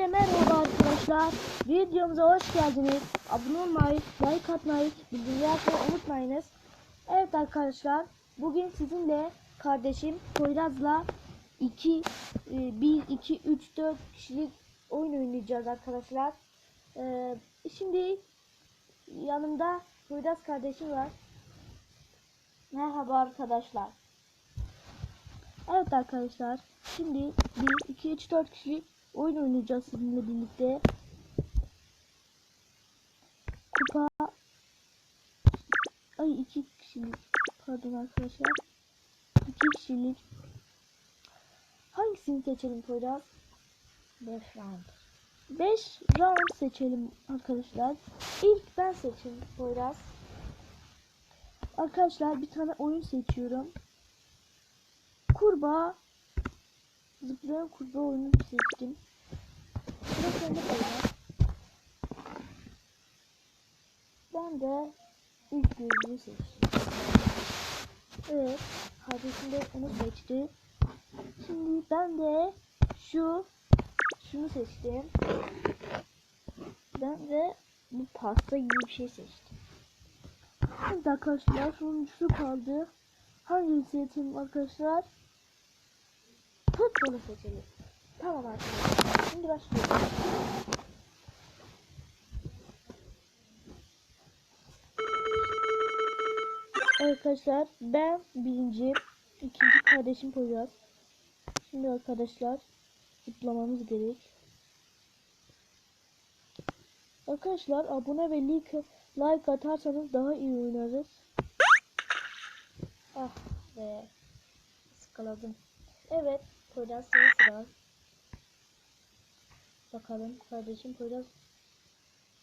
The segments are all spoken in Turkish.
Hepinize merhaba arkadaşlar. Videomuza hoş geldiniz. Abone olmayı, like atmayı, bildirimleri açmayı unutmayınız. Evet arkadaşlar, bugün sizinle kardeşim Poyraz'la 2 1 2 3 4 kişilik oyun oynayacağız arkadaşlar. Ee, şimdi yanımda Poyraz kardeşim var. Merhaba arkadaşlar. Evet arkadaşlar. Şimdi 1, 2, 3, 4 kişi oyun oynayacağız sizinle birlikte. Kupa Ay 2 kişilik pardon arkadaşlar. 2 kişilik Hangisini seçelim Poyraz? 5 round. 5 round seçelim arkadaşlar. İlk ben seçeyim Poyraz. Arkadaşlar bir tane oyun seçiyorum. Kurbağa Zıplayan kurbağa oyunu seçtim. Sıra sende Poyraz. Ben de ilk gözlüğü seçtim. Evet. Kardeşim de onu seçti. Şimdi ben de şu şunu seçtim. Ben de bu pasta gibi bir şey seçtim. Evet arkadaşlar sonuncusu kaldı. Hangisini seçelim arkadaşlar? Futbolu seçelim. Tamam arkadaşlar. Şimdi başlıyoruz. Arkadaşlar ben birinci, ikinci kardeşim Poyraz. Şimdi arkadaşlar zıplamamız gerek. Arkadaşlar abone ve like, like atarsanız daha iyi oynarız. Ah be. Sıkaladım. Evet. Poyraz senin sıra. Bakalım kardeşim Poyraz.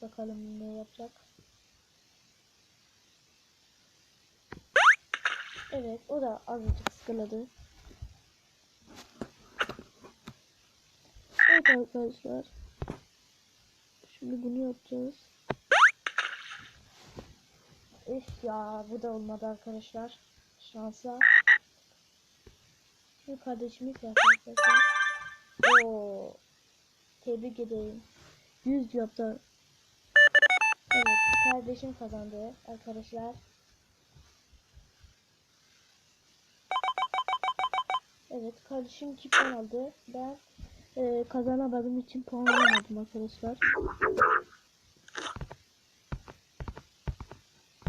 Bakalım ne yapacak. Evet o da azıcık sıkıladı. Evet arkadaşlar. Şimdi bunu yapacağız. Üf ya bu da olmadı arkadaşlar. Şansa. Şimdi kardeşimiz yapacak arkadaşlar. Oo. Tebrik ederim. 100 yaptı. Evet kardeşim kazandı arkadaşlar. Evet kardeşim 2 puan aldı. Ben e, kazanamadığım için puan alamadım arkadaşlar.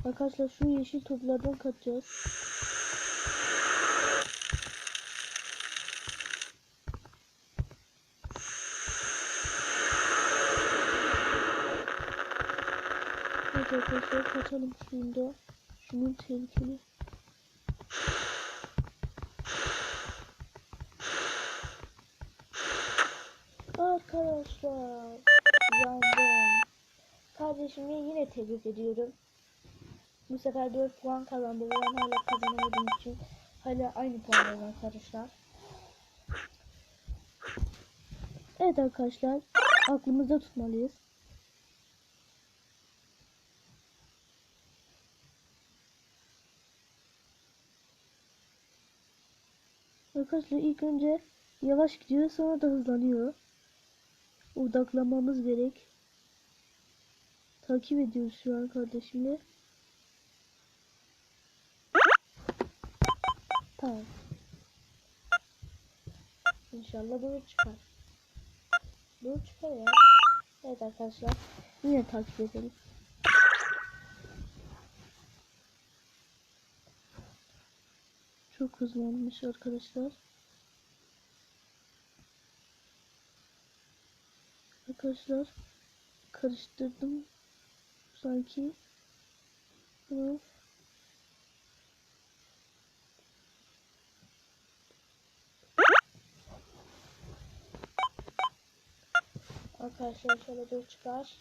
Arkadaşlar şu yeşil toplardan kaçacağız. Evet arkadaşlar kaçalım şunda. Şunun tehlikeli. Arkadaşlar yandım. Kardeşimi yine tebrik ediyorum. Bu sefer 4 puan kazandı ve ben hala kazanamadığım için hala aynı puandayım arkadaşlar. Evet arkadaşlar aklımızda tutmalıyız. Arkadaşlar ilk önce yavaş gidiyor sonra da hızlanıyor. Odaklanmamız gerek. Takip ediyoruz şu an kardeşimle. Tamam. İnşallah doğru çıkar. Doğru çıkar ya. Evet arkadaşlar. Yine takip edelim. Çok hızlanmış arkadaşlar. Arkadaşlar karıştırdım sanki. Ama Arkadaşlar şöyle dur çıkar.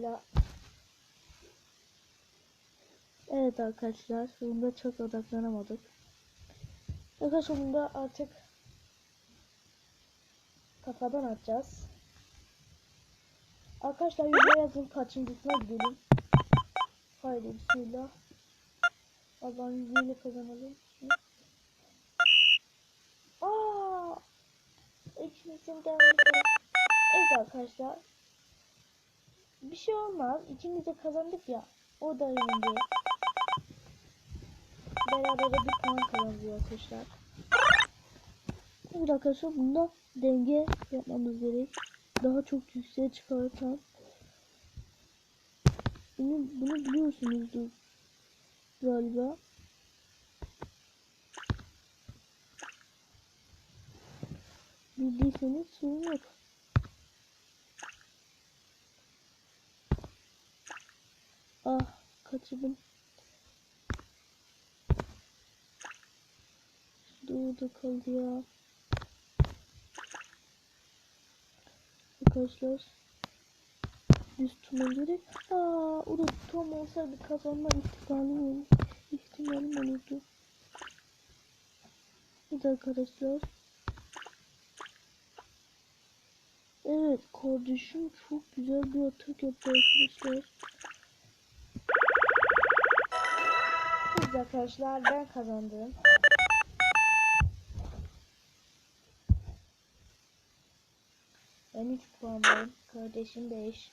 Hala Evet arkadaşlar bunda çok odaklanamadık. Arkadaşlar bunda artık kafadan atacağız. Arkadaşlar yüzde yazın kaçıncısına gidelim. Haydi bismillah. Allah'ın izniyle kazanalım. Aa! İkimizin de Evet arkadaşlar. Bir şey olmaz. İkimiz de kazandık ya. O da yendi. Beraber bir puan kazanıyor arkadaşlar. Evet arkadaşlar bunda denge yapmamız gerek. Daha çok yükseğe çıkartan. Bunu, bunu biliyorsunuzdur galiba. Bildiyseniz sorun yok. Ah kaçırdım. Şurada kaldı ya. Arkadaşlar. Düz tutmam gerek. Aa, o da tam olsaydı kazanma ihtimalim. İhtimalim olurdu. Bir de arkadaşlar. Evet kardeşim çok güzel bir atak yaptı arkadaşlar. Evet arkadaşlar ben kazandım. Ben 3 puandayım. Kardeşim 5.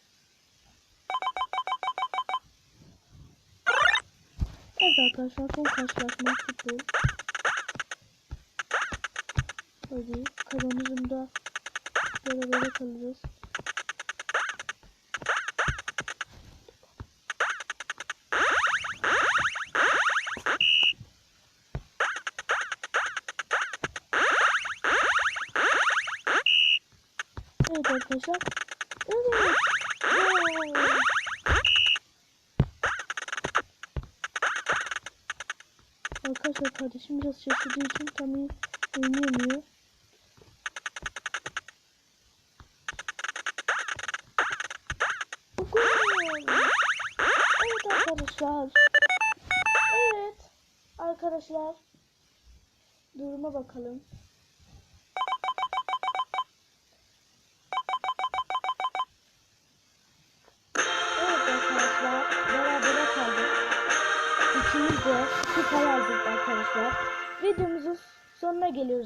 Evet arkadaşlar son karşılaşma futbol. Hadi kazanırım da berabere kalırız. Evet arkadaşlar. Evet. Arkadaşlar kardeşim biraz şaşırdığı için tam iyi oynayamıyor. Evet arkadaşlar. Evet. Arkadaşlar. Duruma bakalım. Arkadaşlar. Videomuzun sonuna geliyoruz